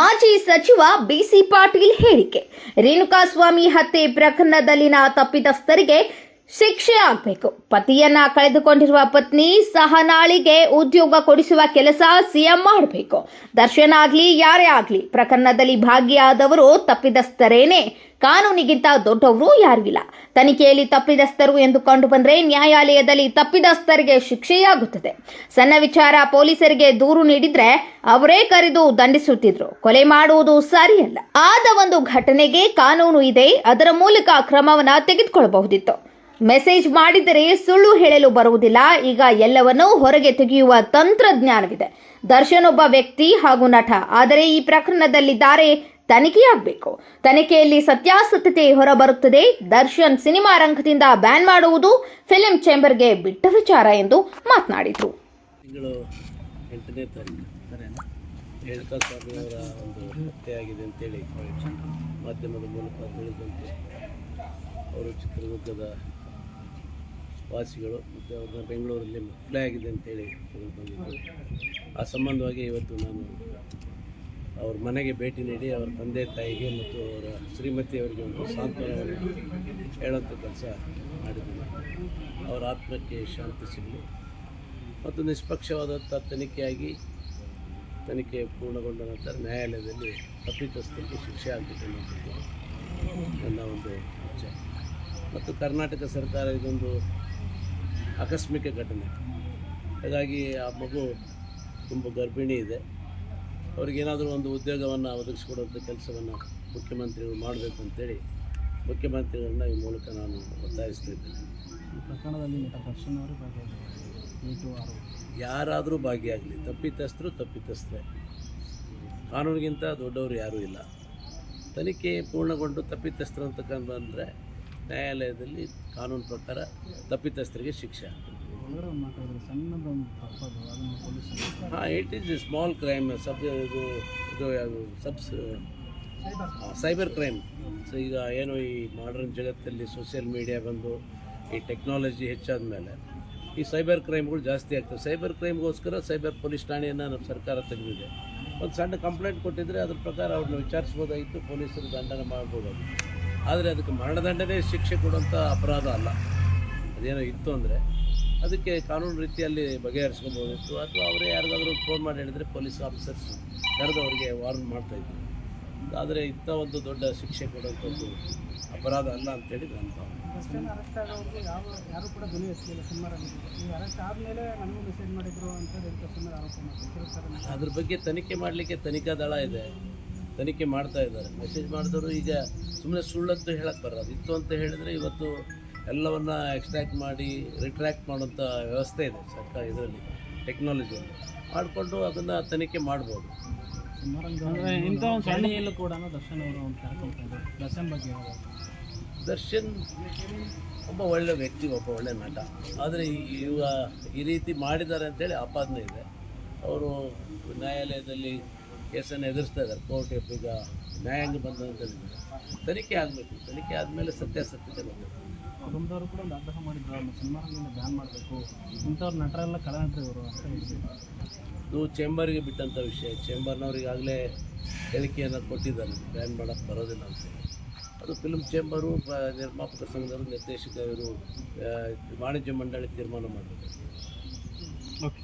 ಮಾಜಿ ಸಚಿವ ಬಿಸಿ ಪಾಟೀಲ್ ಹೇಳಿಕೆ. ರೇಣುಕಾಸ್ವಾಮಿ ಹತ್ಯೆ ಪ್ರಕರಣದಲ್ಲಿನ ತಪ್ಪಿತಸ್ಥರಿಗೆ ಶಿಕ್ಷೆ ಆಗಬೇಕು. ಪತಿಯನ್ನ ಕಳೆದುಕೊಂಡಿರುವ ಪತ್ನಿ ಸಹನಾಳಿಗೆ ಉದ್ಯೋಗ ಕೊಡಿಸುವ ಕೆಲಸ ಸಿಎಂ ಮಾಡಬೇಕು. ದರ್ಶನ್ ಆಗ್ಲಿ, ಯಾರೇ ಆಗ್ಲಿ, ಪ್ರಕರಣದಲ್ಲಿ ಭಾಗಿಯಾದವರು ತಪ್ಪಿದಸ್ಥರೇನೆ ಕಾನೂನಿಗಿಂತ ದೊಡ್ಡವರು ಯಾರೂ ಇಲ್ಲ ತನಿಖೆಯಲ್ಲಿ ತಪ್ಪಿದಸ್ಥರು ಎಂದು ಕಂಡು ಬಂದರೆ ನ್ಯಾಯಾಲಯದಲ್ಲಿ ತಪ್ಪಿದಸ್ಥರಿಗೆ ಶಿಕ್ಷೆಯಾಗುತ್ತದೆ. ಸಣ್ಣ ವಿಚಾರ ಪೊಲೀಸರಿಗೆ ದೂರು ನೀಡಿದ್ರೆ ಅವರೇ ಕರೆದು ದಂಡಿಸುತ್ತಿದ್ರು. ಕೊಲೆ ಮಾಡುವುದು ಸರಿಯಲ್ಲ. ಆದ ಒಂದು ಘಟನೆಗೆ ಕಾನೂನು ಇದೆ. ಅದರ ಮೂಲಕ ಕ್ರಮವನ್ನ ತೆಗೆದುಕೊಳ್ಳಬಹುದಿತ್ತು. ಮೆಸೇಜ್ ಮಾಡಿದರೆ ಸುಳ್ಳು ಹೇಳಲು ಬರುವುದಿಲ್ಲ. ಈಗ ಎಲ್ಲವನ್ನೂ ಹೊರಗೆ ತೆಗೆಯುವ ತಂತ್ರಜ್ಞಾನವಿದೆ. ದರ್ಶನ್ ಒಬ್ಬ ವ್ಯಕ್ತಿ ಹಾಗೂ ನಟ. ಆದರೆ ಈ ಪ್ರಕರಣದಲ್ಲಿದ್ದಾರೆ, ತನಿಖೆಯಾಗಬೇಕು. ತನಿಖೆಯಲ್ಲಿ ಸತ್ಯಾಸತ್ಯತೆ ಹೊರಬರುತ್ತದೆ. ದರ್ಶನ್ ಸಿನಿಮಾ ರಂಗದಿಂದ ಬ್ಯಾನ್ ಮಾಡುವುದು ಫಿಲ್ಮ್ ಚೇಂಬರ್ಗೆ ಬಿಟ್ಟ ವಿಚಾರ ಎಂದು ಮಾತನಾಡಿದರು. ಮಾಧ್ಯಮದ ಮೂಲಕ ತಿಳಿದಂತೆ ಅವರು ಚಿತ್ರದುರ್ಗದ ವಾಸಿಗಳು ಮತ್ತು ಅವ್ರನ್ನ ಬೆಂಗಳೂರಲ್ಲಿ ಮಕ್ಕಳೇ ಆಗಿದೆ ಅಂತೇಳಿ ಹೇಳಿ ಬಂದಿದ್ದು ಆ ಸಂಬಂಧವಾಗಿ ಇವತ್ತು ನಾನು ಅವ್ರ ಮನೆಗೆ ಭೇಟಿ ನೀಡಿ ಅವರ ತಂದೆ, ತಾಯಿಗೆ ಮತ್ತು ಅವರ ಶ್ರೀಮತಿಯವರಿಗೆ ಒಂದು ಸಾಂತ್ವನವನ್ನು ಹೇಳೋಂಥ ಕೆಲಸ ಮಾಡಿದ್ದೀನಿ. ಅವರ ಆತ್ಮಕ್ಕೆ ಶಾಂತಿ ಸಿಗಲಿ. ಮತ್ತು ನಿಷ್ಪಕ್ಷವಾದಂಥ ತನಿಖೆಯಾಗಿ ತನಿಖೆ ಪೂರ್ಣಗೊಂಡ ನಂತರ ನ್ಯಾಯಾಲಯದಲ್ಲಿ ತಪ್ಪಿತಸ್ಥರಿಗೆ ಶಿಕ್ಷೆ ಆಗಬೇಕು ಅನ್ನೋದು ನನ್ನ ಒಂದು ಇಚ್ಛೆ ಮತ್ತು ಕರ್ನಾಟಕ ಸರ್ಕಾರ ಇದೊಂದು ಆಕಸ್ಮಿಕ ಘಟನೆ. ಹಾಗಾಗಿ ಆ ಮಗು ತುಂಬ ಗರ್ಭಿಣಿ ಇದೆ. ಅವ್ರಿಗೇನಾದರೂ ಒಂದು ಉದ್ಯೋಗವನ್ನು ಒದಗಿಸ್ಕೊಡುವಂಥ ಕೆಲಸವನ್ನು ಮುಖ್ಯಮಂತ್ರಿಗಳು ಮಾಡಬೇಕು ಅಂತೇಳಿ ಮುಖ್ಯಮಂತ್ರಿಗಳನ್ನ ಈ ಮೂಲಕ ನಾನು ಒತ್ತಾಯಿಸ್ತಿದ್ದೇನೆ ಈ ಪ್ರಕರಣದಲ್ಲಿ ಯಾರಾದರೂ ಭಾಗಿಯಾಗಲಿ. ತಪ್ಪಿತಸ್ಥರು ತಪ್ಪಿತಸ್ಥರೇ. ಕಾನೂನಿಗಿಂತ ದೊಡ್ಡವರು ಯಾರೂ ಇಲ್ಲ. ತನಿಖೆ ಪೂರ್ಣಗೊಂಡು ತಪ್ಪಿತಸ್ಥರು ಅಂತಕ್ಕಂಥ ಬಂದರೆ ನ್ಯಾಯಾಲಯದಲ್ಲಿ ಕಾನೂನು ಪ್ರಕಾರ ತಪ್ಪಿತಸ್ಥರಿಗೆ ಶಿಕ್ಷೆ. ಹಾಂ it is a small crime ಸಬ್ ಇದು ಇದು ಸಬ್ಸ್ ಸೈಬರ್ ಕ್ರೈಮ್ ಸೊ ಈಗ ಏನು ಈ ಮಾಡರ್ನ್ ಜಗತ್ತಲ್ಲಿ ಸೋಷಿಯಲ್ ಮೀಡಿಯಾ ಬಂದು, ಈ ಟೆಕ್ನಾಲಜಿ ಹೆಚ್ಚಾದ ಮೇಲೆ ಈ ಸೈಬರ್ ಕ್ರೈಮ್ಗಳು ಜಾಸ್ತಿ ಆಗ್ತವೆ. ಸೈಬರ್ ಕ್ರೈಮ್ಗೋಸ್ಕರ ಸೈಬರ್ ಪೊಲೀಸ್ ಠಾಣೆಯನ್ನು ನಮ್ಮ ಸರ್ಕಾರ ತೆಗೆದಿದೆ. ಒಂದು ಸಣ್ಣ ಕಂಪ್ಲೇಂಟ್ ಕೊಟ್ಟಿದ್ದರೆ ಅದ್ರ ಪ್ರಕಾರ ಅವ್ರನ್ನ ವಿಚಾರಿಸ್ಬೋದಾಗಿತ್ತು ಪೊಲೀಸರು ದಂಡನೆ ಮಾಡ್ಬೋದಾಗಿತ್ತು ಆದರೆ ಅದಕ್ಕೆ ಮರಣದಂಡನೆ ಶಿಕ್ಷೆ ಕೊಡುವಂಥ ಅಪರಾಧ ಅಲ್ಲ. ಅದೇನೋ ಇತ್ತು ಅಂದರೆ ಅದಕ್ಕೆ ಕಾನೂನು ರೀತಿಯಲ್ಲಿ ಬಗೆಹರಿಸ್ಕೊಬೋದಿತ್ತು. ಅಥವಾ ಅವರೇ ಯಾರಿಗಾದರೂ ಫೋನ್ ಮಾಡಿ ಹೇಳಿದರೆ ಪೊಲೀಸ್ ಆಫೀಸರ್ಸ್ ಕರೆದು ಅವರಿಗೆ ವಾರ್ನ್ ಮಾಡ್ತಾಯಿದ್ರು ಆದರೆ ಇಂಥ ಒಂದು ದೊಡ್ಡ ಶಿಕ್ಷೆ ಕೊಡುವಂಥದ್ದು ಅಪರಾಧ ಅಲ್ಲ ಅಂತೇಳಿ ನನ್ನ ಭಾವನೆ. ದರ್ಶನ್ ಅರೆಸ್ಟ್ ಆಗೋವರೆಗೂ ಯಾವ ಯಾರು ಕೂಡ ಧ್ವನಿ ಎತ್ತಲಿಲ್ಲ ಸಿನಿಮಾದಲ್ಲಿ ನೀವು ಅರೆಸ್ಟ್ ಆದಮೇಲೆ ನನಗೂ ಮೆಸೇಜ್ ಮಾಡಿದ್ರು ಅಂತ ರೇಣುಕಾ ಸ್ವಾಮಿ ಆರೋಪ ಮಾಡ್ತಾರೆ ಅದ್ರ ಬಗ್ಗೆ ತನಿಖೆ ಮಾಡಲಿಕ್ಕೆ ತನಿಖಾ ದಳ ಇದೆ. ತನಿಖೆ ಮಾಡ್ತಾ ಇದ್ದಾರೆ. ಮೆಸೇಜ್ ಮಾಡಿದವರು ಈಗ ಸುಮ್ಮನೆ ಸುಳ್ಳಂತೂ ಹೇಳಕ್ಕೆ ಬರೋದು ಇತ್ತು ಅಂತ ಹೇಳಿದರೆ ಇವತ್ತು ಎಲ್ಲವನ್ನ ಎಕ್ಸ್ಟ್ರಾಕ್ಟ್ ಮಾಡಿ ರಿಟ್ರ್ಯಾಕ್ಟ್ ಮಾಡುವಂಥ ವ್ಯವಸ್ಥೆ ಇದೆ ಸರ್ಕಾರ ಇದರಲ್ಲಿ ಟೆಕ್ನಾಲಜಿಯಲ್ಲಿ ಮಾಡಿಕೊಂಡು ಅದನ್ನು ತನಿಖೆ ಮಾಡ್ಬೋದು. ಇಂಥ ಒಂದು ಸರಣಿಯಲ್ಲೂ ಕೂಡ ದರ್ಶನ್ ಅವರು ಒಂದು ಕರ್ಕೊಳ್ತಾರೆ ದರ್ಶನ್ ಬಗ್ಗೆ ದರ್ಶನ್ ಒಬ್ಬ ಒಳ್ಳೆ ವ್ಯಕ್ತಿ ಒಬ್ಬ ಒಳ್ಳೆ ನಟ. ಆದರೆ ಇವ ಈ ರೀತಿ ಮಾಡಿದ್ದಾರೆ ಅಂತೇಳಿ ಆಪಾದನೆ ಇದೆ. ಅವರು ನ್ಯಾಯಾಲಯದಲ್ಲಿ ಕೇಸನ್ನು ಎದುರಿಸ್ತಾ ಇದ್ದಾರೆ. ಕೋರ್ಟ್ ಈಗ ನ್ಯಾಯಾಂಗ ಬಂದಂತ ತನಿಖೆ ಆಗಬೇಕು. ತನಿಖೆ ಆದಮೇಲೆ ಸತ್ಯಾಸತ್ಯತೆ ಬರಬೇಕು ಕುಟುಂಬದವರು ಕೂಡ ಒಂದು ಆಗ್ರಹ ಮಾಡಿದ್ರು ಅವ್ರನ್ನ ಸಿನಿಮಾದಿಂದ ಬ್ಯಾನ್ ಮಾಡಬೇಕು. ಇಂಥವ್ರ ನಟರೆಲ್ಲ ಕಲಾನಟರು ಇವರು ಅಂತ ಹೇಳಿದ್ರು ಇದು ಚೇಂಬರ್ಗೆ ಬಿಟ್ಟಂಥ ವಿಷಯ. ಚೇಂಬರ್ನವ್ರಿಗಾಗಲೇ ಹೇಳಿಕೆಯನ್ನು ಕೊಟ್ಟಿದ್ದಾರೆ. ಬ್ಯಾನ್ ಮಾಡೋಕ್ಕೆ ಬರೋದಿಲ್ಲ ಅಂತ. ಅದು ಫಿಲ್ಮ್ ಚೇಂಬರು ನಿರ್ಮಾಪಕ ಸಂಘದವರು ನಿರ್ದೇಶಕರು ಇವರು ವಾಣಿಜ್ಯ ಮಂಡಳಿ ತೀರ್ಮಾನ ಮಾಡಬೇಕು. ಓಕೆ